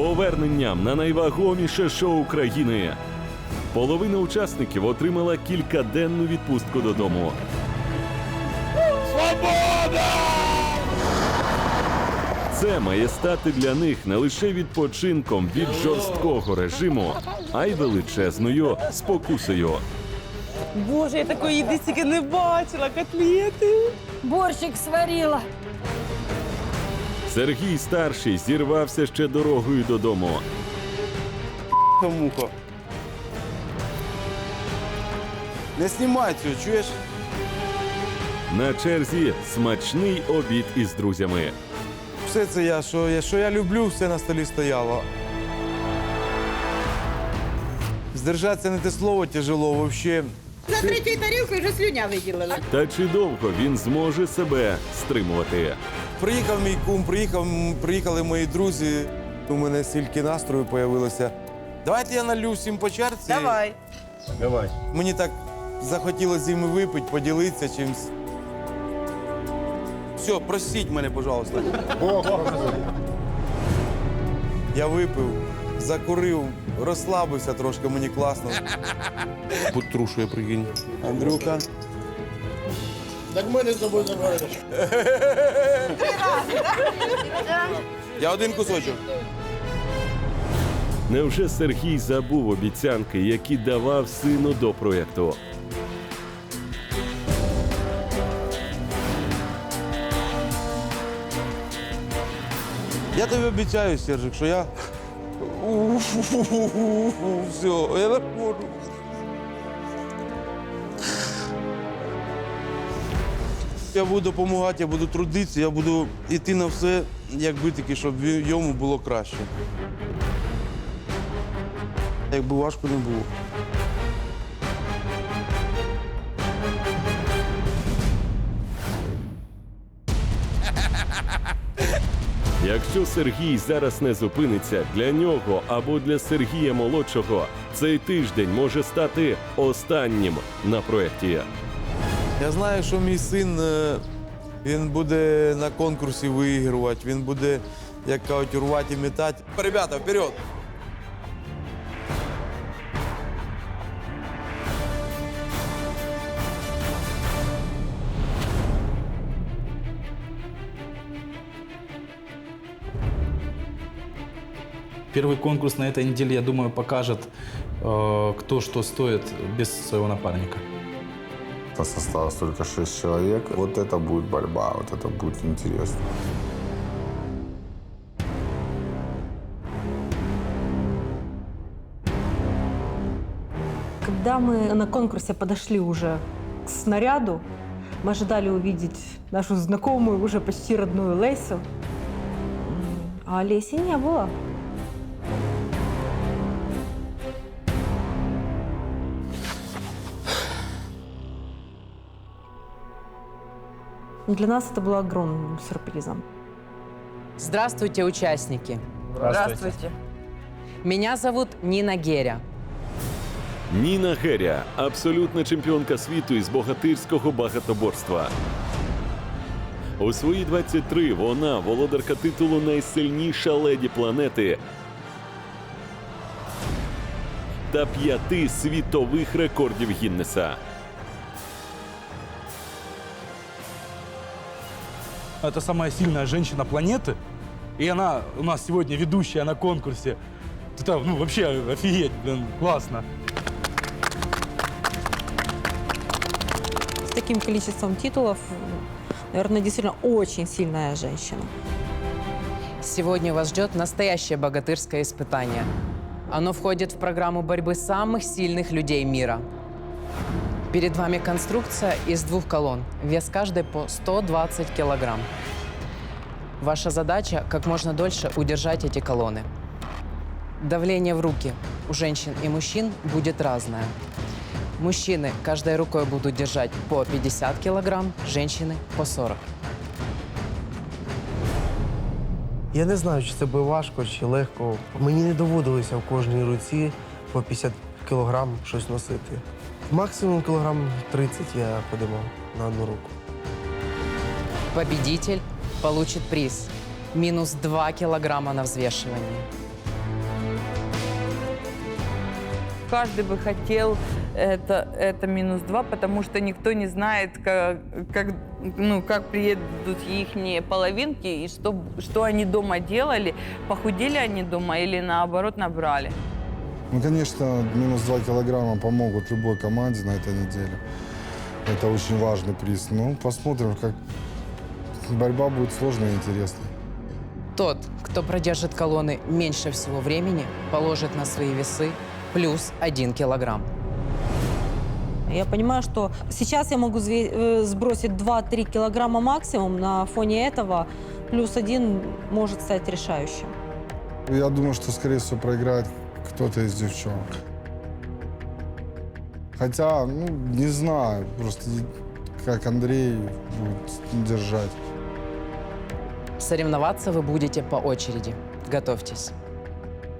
поверненням на найвагоміше шоу країни. Половина учасників отримала кількаденну відпустку додому. Це має стати для них не лише відпочинком від жорсткого режиму, а й величезною спокусою. Боже, я такої їди тільки не бачила, котлети. Борщик сварила. Сергій старший зірвався ще дорогою додому. муха. Не знімай цього, чуєш? На черзі смачний обід із друзями. Все це я, що я, що я люблю, все на столі стояло. Здержатися не те слово тяжело, взагалі. За третьою тарілкою вже слюня виділила. Та чи довго він зможе себе стримувати? Приїхав мій кум, приїхав, приїхали мої друзі. У мене стільки настрою з'явилося. Давайте я налю всім по чарці. Давай. Мені так захотілося з ними випити, поділитися чимось. Все, простіть мене, пожалуйста. Я випив, закурив, розслабився трошки, мені класно. Потрушує, прикинь. Андрюха. Так мене з тобою забереш. Я один кусочок. Невже Сергій забув обіцянки, які давав сину до проєкту? Я тобі обіцяю, Сержик, що я. Все, я не можу. Я буду допомагати, я буду трудитися, я буду йти на все, якби таки, щоб йому було краще. Якби важко не було. Якщо Сергій зараз не зупиниться для нього або для Сергія молодшого, цей тиждень може стати останнім на проєкті. Я знаю, що мій син е, він буде на конкурсі виігрувати, він буде, як кажуть, рвати і метати. Ребята, вперед! Первый конкурс на этой неделе, я думаю, покажет, э, кто что стоит без своего напарника. Нас осталось только шесть человек. Вот это будет борьба, вот это будет интересно. Когда мы на конкурсе подошли уже к снаряду, мы ожидали увидеть нашу знакомую, уже почти родную Лесю. А Леси не было. Для нас это было огромным сюрпризом. Здравствуйте, участники. Здравствуйте. Меня зовут Нина Геря. Ніна Геря абсолютна чемпіонка світу із богатирського багатоборства. У свої 23 вона володарка титулу найсильніша леді планети та п'яти світових рекордів Гіннеса. Это самая сильная женщина планеты. И она у нас сегодня ведущая на конкурсе. Это, ну, вообще офигеть, блин, классно. С таким количеством титулов, наверное, действительно очень сильная женщина. Сегодня вас ждет настоящее богатырское испытание. Оно входит в программу борьбы самых сильных людей мира. Перед вами конструкция из двух колонн, вес каждой по 120 килограмм. Ваша задача – как можно дольше удержать эти колонны. Давление в руки у женщин и мужчин будет разное. Мужчины каждой рукой будут держать по 50 килограмм, женщины – по 40. Я не знаю, чи це буде важко, чи легко. Мені не доводилося в кожній руці по 50 кілограм щось носити. Максимум килограмм 30 я подимав на одну руку. Победитель получит приз. Минус 2 килограмма на взвешивании. Каждый бы хотел это, это минус 2, потому что никто не знает, как, как, ну, как приедут их половинки и что, что они дома делали, похудели они дома или наоборот набрали. Ну, конечно, минус 2 килограмма помогут любой команде на этой неделе. Это очень важный приз. Ну, посмотрим, как борьба будет сложной и интересной. Тот, кто продержит колонны меньше всего времени, положит на свои весы плюс 1 килограмм. Я понимаю, что сейчас я могу э, сбросить 2-3 килограмма максимум. На фоне этого плюс один может стать решающим. Я думаю, что, скорее всего, проиграет кто-то из девчонок. Хотя, ну, не знаю, просто как Андрей будет держать. Соревноваться вы будете по очереди. Готовьтесь.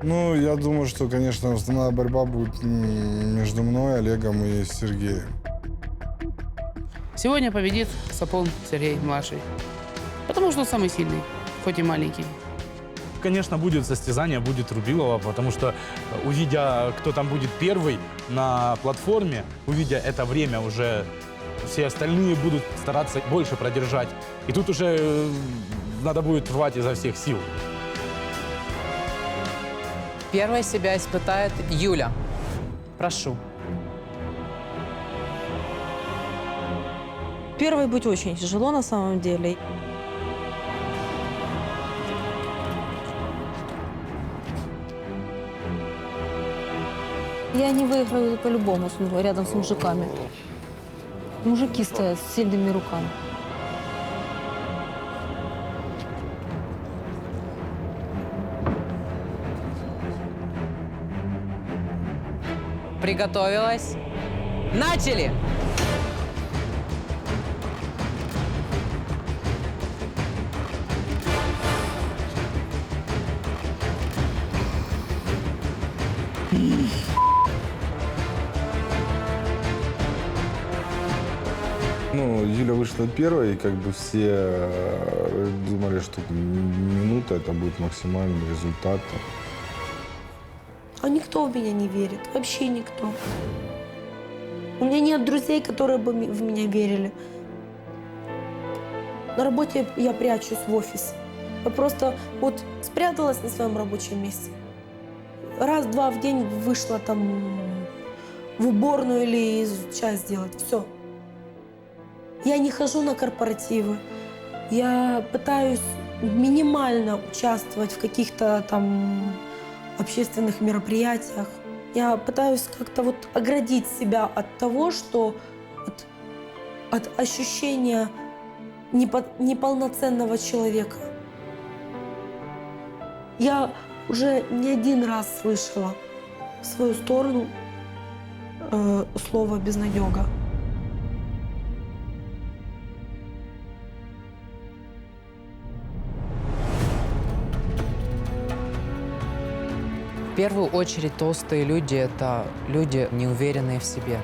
Ну, я думаю, что, конечно, основная борьба будет между мной, Олегом и Сергеем. Сегодня победит Сапон Сергей младший. Потому что он самый сильный, хоть и маленький. Конечно, будет состязание, будет Рубилова, потому что, э, увидя, кто там будет первый на платформе, увидя это время уже, все остальные будут стараться больше продержать. И тут уже э, надо будет рвать изо всех сил. Первой себя испытает Юля. Прошу. Первой быть очень тяжело на самом деле. Я не выиграю по-любому рядом с мужиками. Мужики стоят с сильными руками. Приготовилась. Начали! Юля вышла первой, и как бы все э, думали, что минута это будет максимальный результат. А никто в меня не верит. Вообще никто. У меня нет друзей, которые бы в меня верили. На работе я прячусь в офис. Я просто вот спряталась на своем рабочем месте. Раз-два в день вышла там в уборную или чай сделать. Все. Я не хожу на корпоративы. Я пытаюсь минимально участвовать в каких-то там общественных мероприятиях. Я пытаюсь как-то вот оградить себя от того, что от, от ощущения непо- неполноценного человека. Я уже не один раз слышала в свою сторону э, слово безнадега. Первую очередь толстые люди – это люди, неуверенные в себе.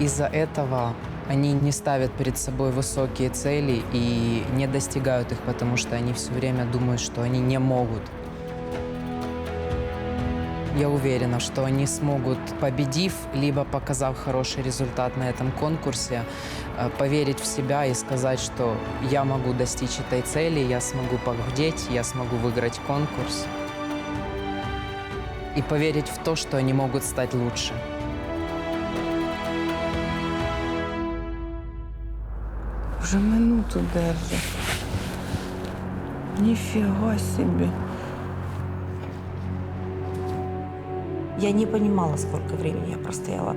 Из-за этого они не ставят перед собой высокие цели и не достигают их, потому что они все время думают, что они не могут. Я уверена, что они смогут, победив, либо показав хороший результат на этом конкурсе, э, поверить в себя и сказать, что я могу достичь этой цели, я смогу похудеть, я смогу выиграть конкурс. И поверить в то, что они могут стать лучше. Уже минуту держит. Нифига себе. Я не понимала, сколько времени я простояла.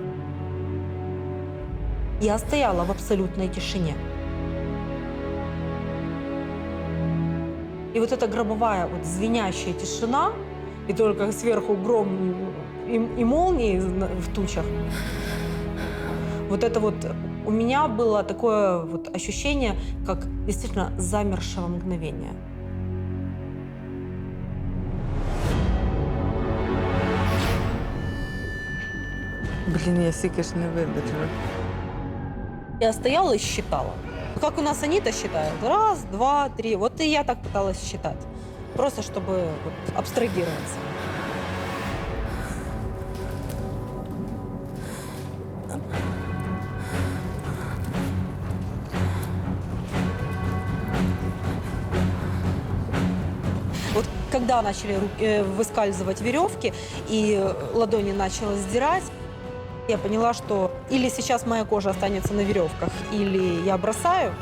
Я стояла в абсолютной тишине. И вот эта гробовая, вот звенящая тишина, и только сверху гром и, и молнии в тучах. Вот это вот у меня было такое вот ощущение, как действительно замершего мгновения. Блін, я стільки ж не видержу. Я стояла и считала. Как у нас они-то считают? Раз, два, три. Вот и я так пыталась считать. Просто чтобы вот, абстрагироваться. Вот когда начали э, выскальзывать веревки и ладони начала сдирать, я поняла, что или сейчас моя кожа останется на веревках, или я бросаю.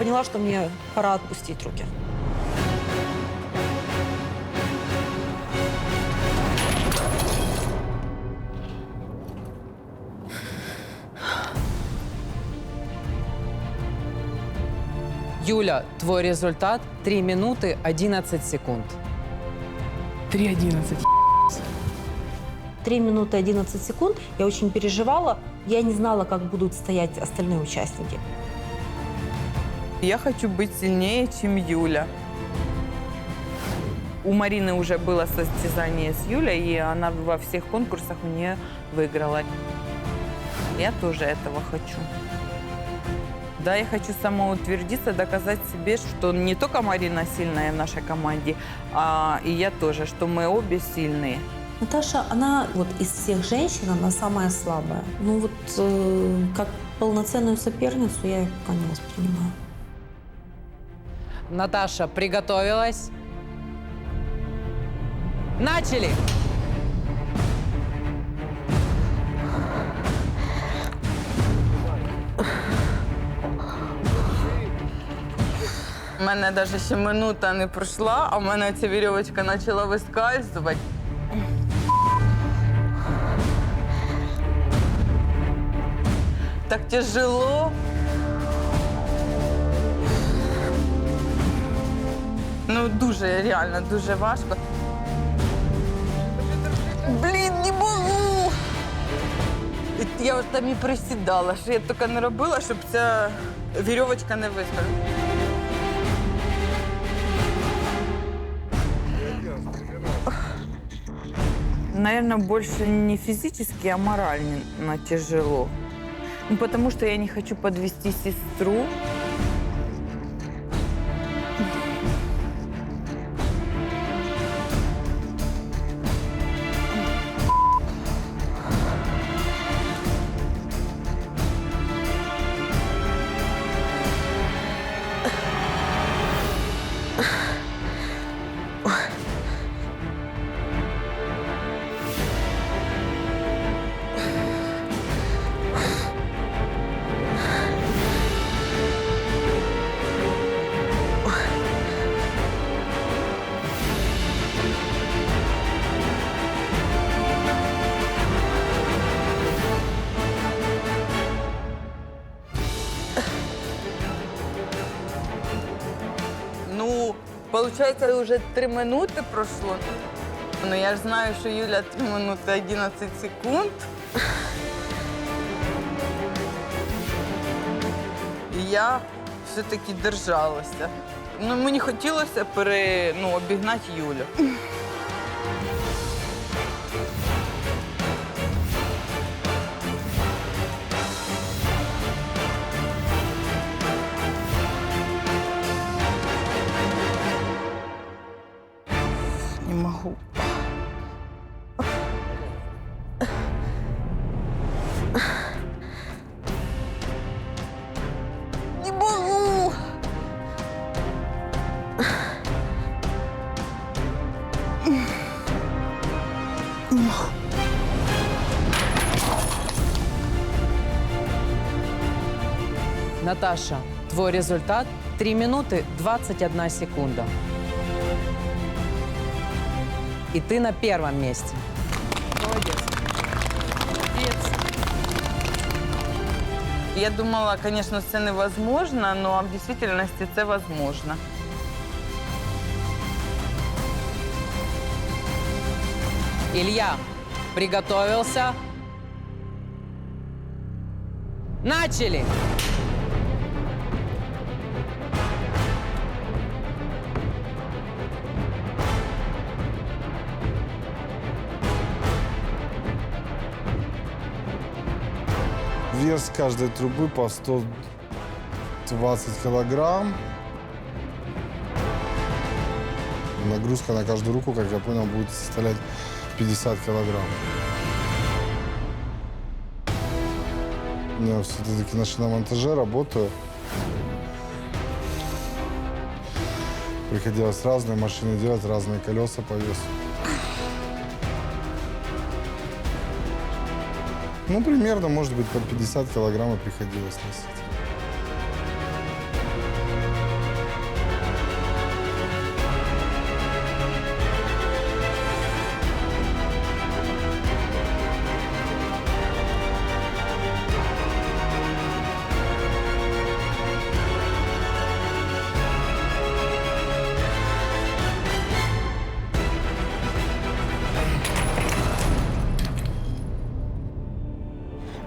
Поняла, что мне пора отпустить руки. Юля, твой результат 3 минуты 11 секунд. 3.11. 3 минуты 11 секунд. Я очень переживала. Я не знала, как будут стоять остальные участники. Я хочу быть сильнее, чем Юля. У Марины уже было состязание с Юлей, и она во всех конкурсах у нее выиграла. Я тоже этого хочу. Да, я хочу самоутвердиться, доказать себе, что не только Марина сильная в нашей команде, а и я тоже, что мы обе сильные. Наташа, она вот из всех женщин, она самая слабая. Ну вот э, как полноценную соперницу я ее пока не воспринимаю. Наташа, приготовилась? Начали! У мене навіть ще минута не пройшла, а в мене ця вірьовочка почала вискальзувати. Так тяжело. Ну, дуже, реально, дуже важко. Блін, не можу! І Я от там і присідала, що я тільки не робила, щоб ця вірьовочка не вискочила. Наверное, больше не физически, а морально тяжело. Ну, потому что я не хочу подвести сестру. Получается, вже три минути пройшло. Ну, я ж знаю, що Юля 3 минути 11 секунд. І я все-таки держалася. Ну, мені хотілося пере, ну, обігнати Юлю. Наташа, твой результат 3 минуты 21 секунда. И ты на первом месте. Молодец. Молодец. Я думала, конечно, це невозможно, но в действительности це возможно. Илья, приготовился? Начали! Вес каждой трубы по 120 килограмм. Нагрузка на каждую руку, как я понял, будет составлять 50 килограмм. Я все-таки на шиномонтаже работаю. Приходилось разные машины делать, разные колеса по весу. Ну, примерно, может быть, под 50 килограмм и приходилось носить.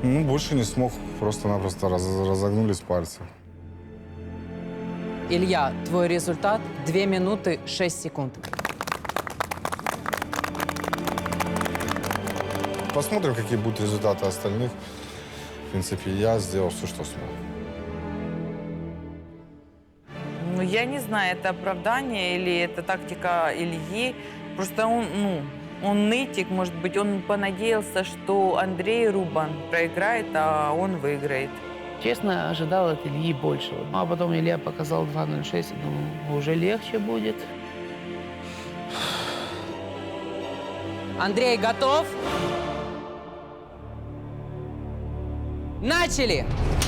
Ну, больше не смог, просто-напросто раз- разогнулись пальцы. Илья, твой результат 2 минуты 6 секунд. Посмотрим, какие будут результаты остальных. В принципе, я сделал все, что смог. Ну, я не знаю, это оправдание или это тактика Ильи. Просто он, ну, он нытик, может быть, он понадеялся, что Андрей Рубан проиграет, а он выиграет. Честно, ожидал от Ильи большего. А потом Илья показал 2.06, ну, уже легче будет. Андрей, готов? Начали! Минута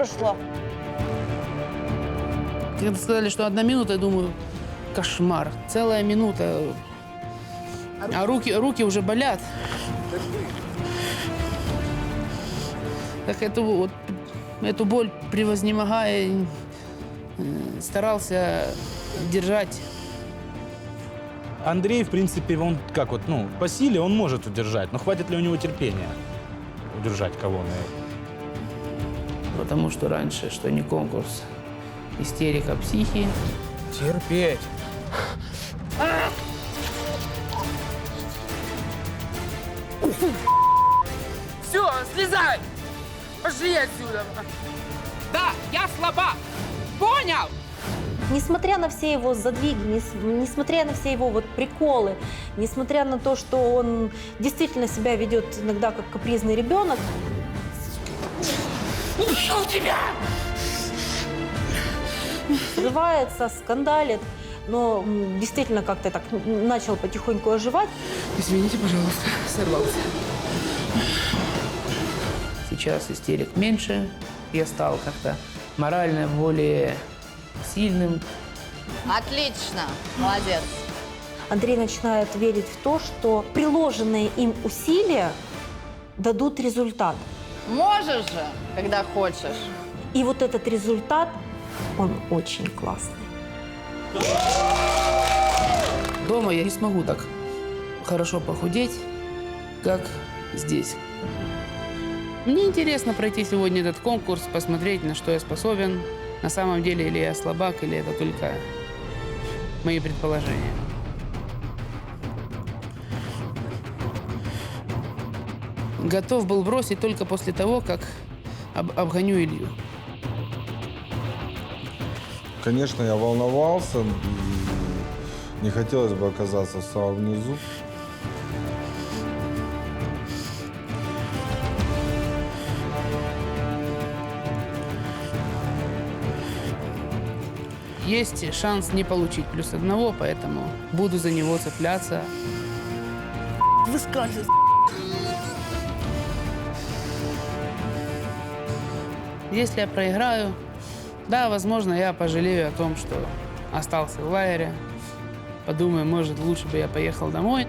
пройшла. Когда сказали, что одна минута, я думаю, кошмар. Целая минута. А руки, руки уже болят. Так эту, вот, эту боль превознемогая, э, старался держать. Андрей, в принципе, он как вот, ну, по силе он может удержать, но хватит ли у него терпения удержать колонны? Потому что раньше, что не конкурс, истерика психи. Терпеть. Все, слезай! Пошли отсюда! Да, я слаба! Понял? Несмотря на все его задвиги, нес- несмотря на все его вот приколы, несмотря на то, что он действительно себя ведет иногда как капризный ребенок, Ушел тебя! срывается, скандалит, но действительно как-то так начал потихоньку оживать. Извините, пожалуйста, сорвался. Сейчас истерик меньше. Я стал как-то морально более сильным. Отлично, молодец. Андрей начинает верить в то, что приложенные им усилия дадут результат. Можешь же, когда хочешь. И вот этот результат, он очень классный. Дома я не смогу так хорошо похудеть, как здесь. Мне интересно пройти сегодня этот конкурс, посмотреть, на что я способен. На самом деле, или я слабак, или это только мои предположения. Готов был бросить только после того, как об- обгоню Илью. Конечно, я волновался. и Не хотелось бы оказаться в самом внизу. Есть шанс не получить плюс одного, поэтому буду за него цепляться. Выскальзывай. Если я проиграю, да, возможно, я пожалею о том, что остался в лагере. Подумаю, может, лучше бы я поехал домой.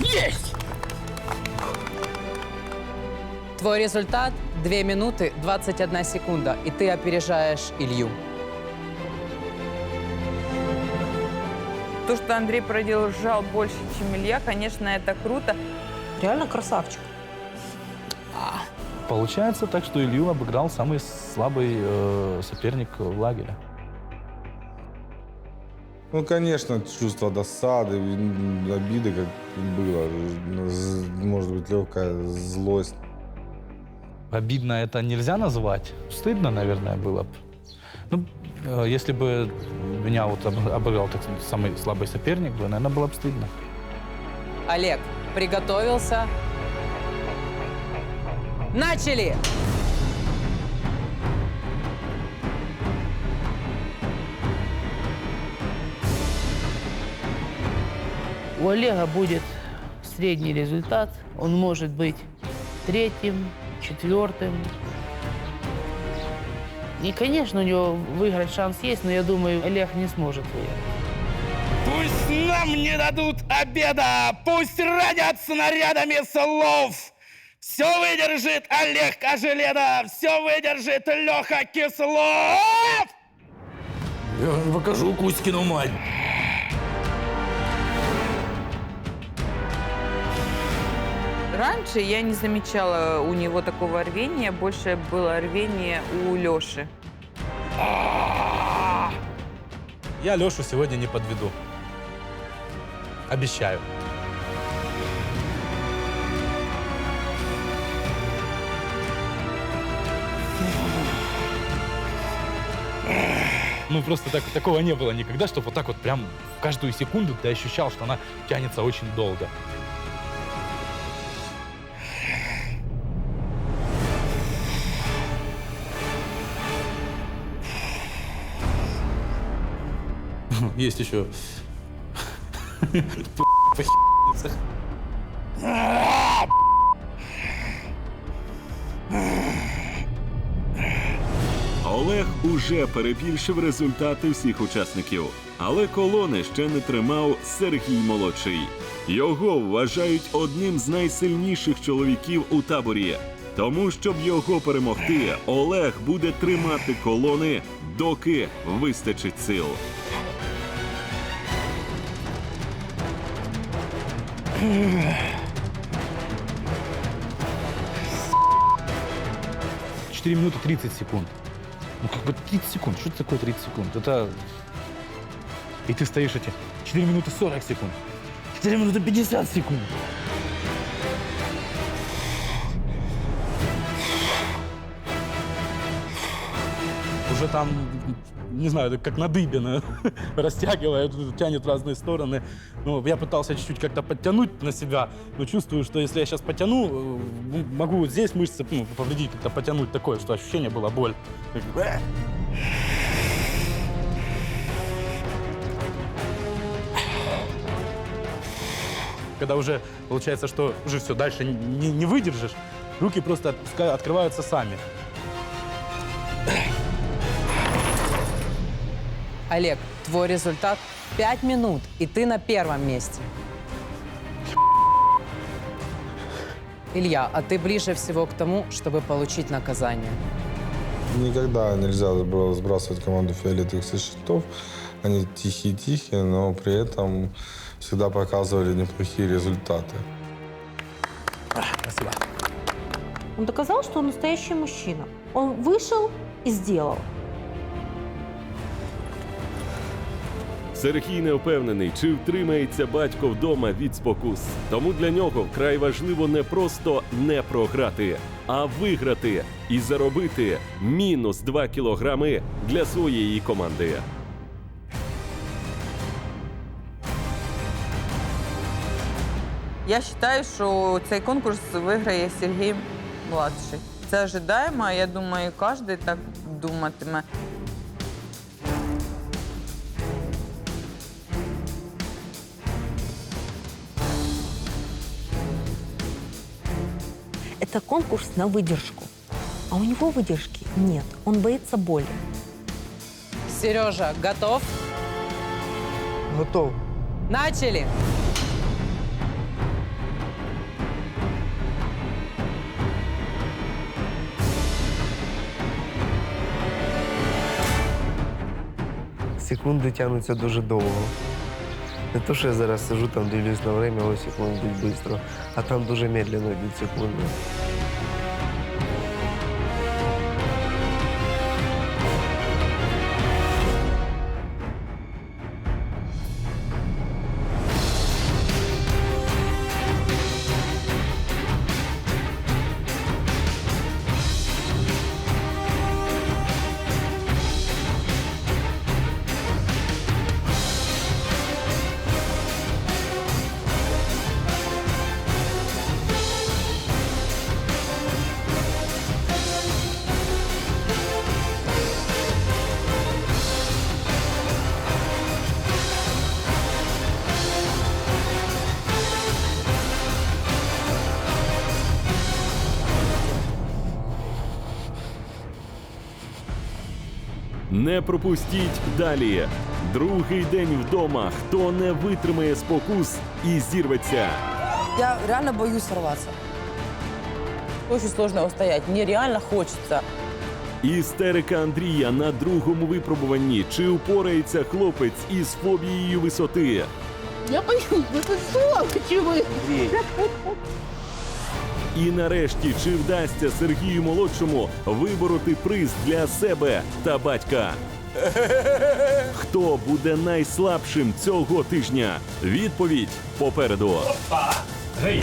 Есть! Твой результат 2 минуты 21 секунда, и ты опережаешь Илью. То, что Андрей продержал больше, чем Илья, конечно, это круто. Реально красавчик. Получается так, что Илью обыграл самый слабый э, соперник в лагере. Ну, конечно, чувство досады, обиды, как было. Может быть, легкая злость. Обидно это нельзя назвать. Стыдно, наверное, было бы. Ну, э, если бы меня вот об- обыграл так, самый слабый соперник, бы, наверное, было бы стыдно. Олег, приготовился. Начали! У Олега будет средний результат. Он может быть третьим, четвертым. И, конечно, у него выиграть шанс есть, но я думаю, Олег не сможет выиграть. Пусть нам не дадут обеда, пусть ранят снарядами слов. Все выдержит Олег Кожеледа, все выдержит Леха Кислов. Я покажу Кузькину мать. Раньше я не замечала у него такого рвения, больше было рвение у Леши. Я Лешу сегодня не подведу. Обещаю. Ну, просто так, такого не было никогда, чтобы вот так вот прям каждую секунду ты ощущал, что она тянется очень долго. Есть еще. Олег уже перебільшив результати всіх учасників, але колони ще не тримав Сергій Молодший. Його вважають одним з найсильніших чоловіків у таборі. Тому, щоб його перемогти, Олег буде тримати колони, доки вистачить сил. Четыре минуты 30 секунд. Ну, как бы 30 секунд. Что это такое 30 секунд? Это... И ты стоишь эти 4 минуты 40 секунд. 4 минуты 50 секунд. Уже там, не знаю, как на дыбе, растягивает, тянет в разные стороны. Ну, я пытался чуть-чуть как-то подтянуть на себя, но чувствую, что если я сейчас потяну, э, могу вот здесь мышцы ну, повредить, как-то потянуть такое, что ощущение было боль. Когда уже получается, что уже все, дальше не, не выдержишь, руки просто открываются сами. Олег, твой результат 5 минут, и ты на первом месте. Илья, а ты ближе всего к тому, чтобы получить наказание. Никогда нельзя было сбрасывать команду фиолетовых со счетов. Они тихие-тихие, но при этом всегда показывали неплохие результаты. Спасибо. Он доказал, что он настоящий мужчина. Он вышел и сделал. Сергій не впевнений, чи втримається батько вдома від спокус. Тому для нього вкрай важливо не просто не програти, а виграти і заробити мінус 2 кілограми для своєї команди. Я вважаю, що цей конкурс виграє Сергій младший. Це ожидаємо, я думаю, кожен так думатиме. Это конкурс на выдержку. А у него выдержки нет. Он боится боли. Сережа, готов? Готов. Начали! Секунди тягнуться дуже довго. Не то, що я зараз сижу там, дивлюсь на время, ось воно йдуть швидко, а там дуже медленно йдуть секунди. Не пропустіть далі. Другий день вдома. Хто не витримає спокус і зірветься. Я реально боюсь сорваться. Очень сложно устоять. Мне реально хочется. Істерика Андрія на другому випробуванні. Чи упорається хлопець із фобією висоти? Я боюсь, это что? Почему? І нарешті, чи вдасться Сергію молодшому вибороти приз для себе та батька? Хто буде найслабшим цього тижня? Відповідь попереду. Гей!